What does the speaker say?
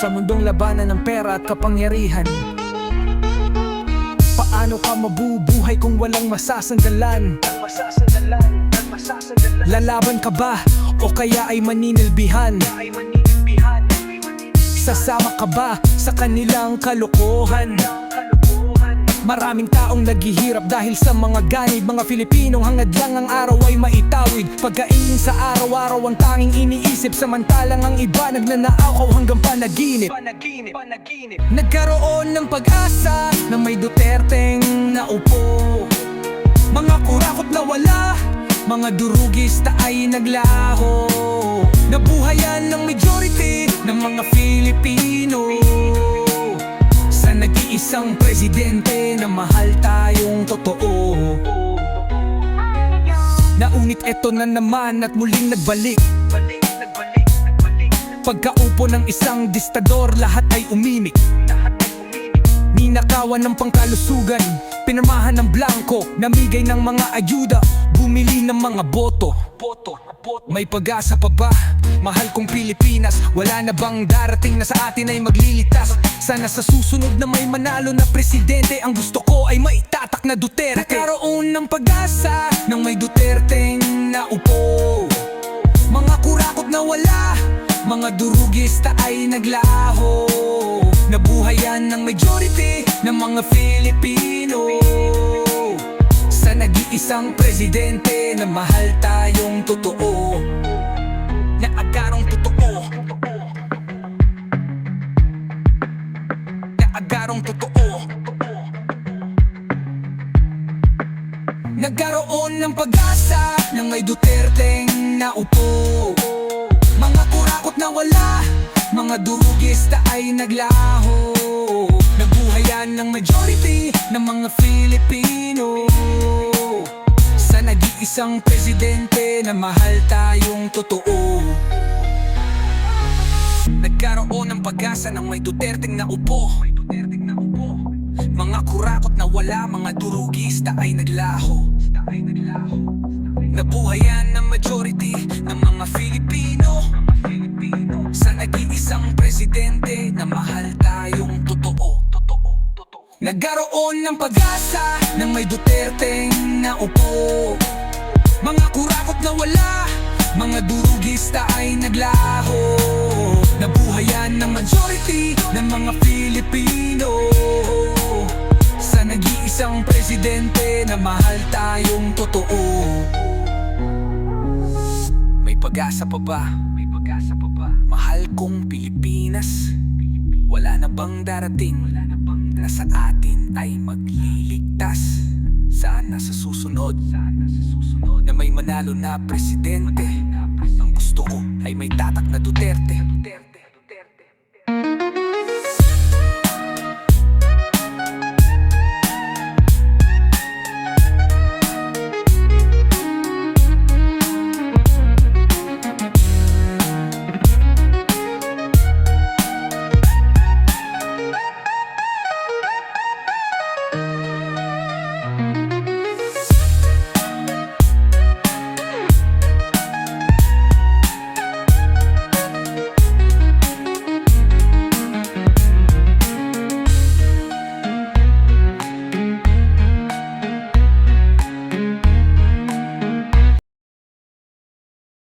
Sa mundong labanan ng pera at kapangyarihan Paano ka mabubuhay kung walang masasandalan? Lalaban ka ba o kaya ay maninilbihan? Sasama ka ba sa kanilang kalokohan? Maraming taong naghihirap dahil sa mga ganid Mga Filipinong hangad lang ang araw ay maitawid. Pagkainin sa araw-araw ang tanging iniisip. Samantalang ang iba nagnanakaw hanggang panaginip. Nagkaroon ng pag-asa na may Duterteng naupo. Mga kurakot na wala Mga durugista ay naglaho. Nabuhayan ng majority ng mga Filipino Sa nag-iisang presidente na mahal tayong totoo. Naunit eto na naman at muling nagbalik. Pagkaupo ng isang distador lahat ay umimik Ninakawan ng pangkalusugan Pinirmahan ng blanco Namigay ng mga ayuda. Bumili ng mga boto. May pag-asa pa ba? Mahal kong Pilipinas Wala na bang darating na sa atin ay maglilitas? Sana sa susunod na may manalo na presidente Ang gusto ko ay maitatak na Duterte. Nagkaroon ng pag-asa Nang may Duterteng naupo. Mga kurakot na wala Mga durugista ay naglaho. Nabuhayan ng majority ng mga Filipino. Sa nag-iisang presidente na mahal tayong totoo. Na agarong totoo. Na agarong totoo. Nagkaroon ng pag-asa nang may Duterteng naupo. Mga kurakot na wala, mga durugista ay naglaho. ng ng mga Filipino. Sa nag-iisang presidente na mahal tayong totoo. Nagkaroon ng pag-asa ng may Duterteng naupo mga kurakot na wala, mga durugista ay naglaho. Nabuhayan ng majority ng mga Filipino. Sa nag-iisang presidente na mahal totoo Nagkaroon ng pag-asa ng may Duterteng naupo Mga kurakot na wala, mga durugista ay naglaho Nabuhayan ng majority ng mga Filipino Sa nag-iisang presidente na mahal tayong totoo May pag-asa pa ba? May pag-asa pa ba? Mahal kong Pilipinas Wala na bang darating? Wala na na sa atin ay magliligtas? Sana sa susunod Sana sa susunod Na may manalo na presidente Ang gusto ko ay may tatak na Duterte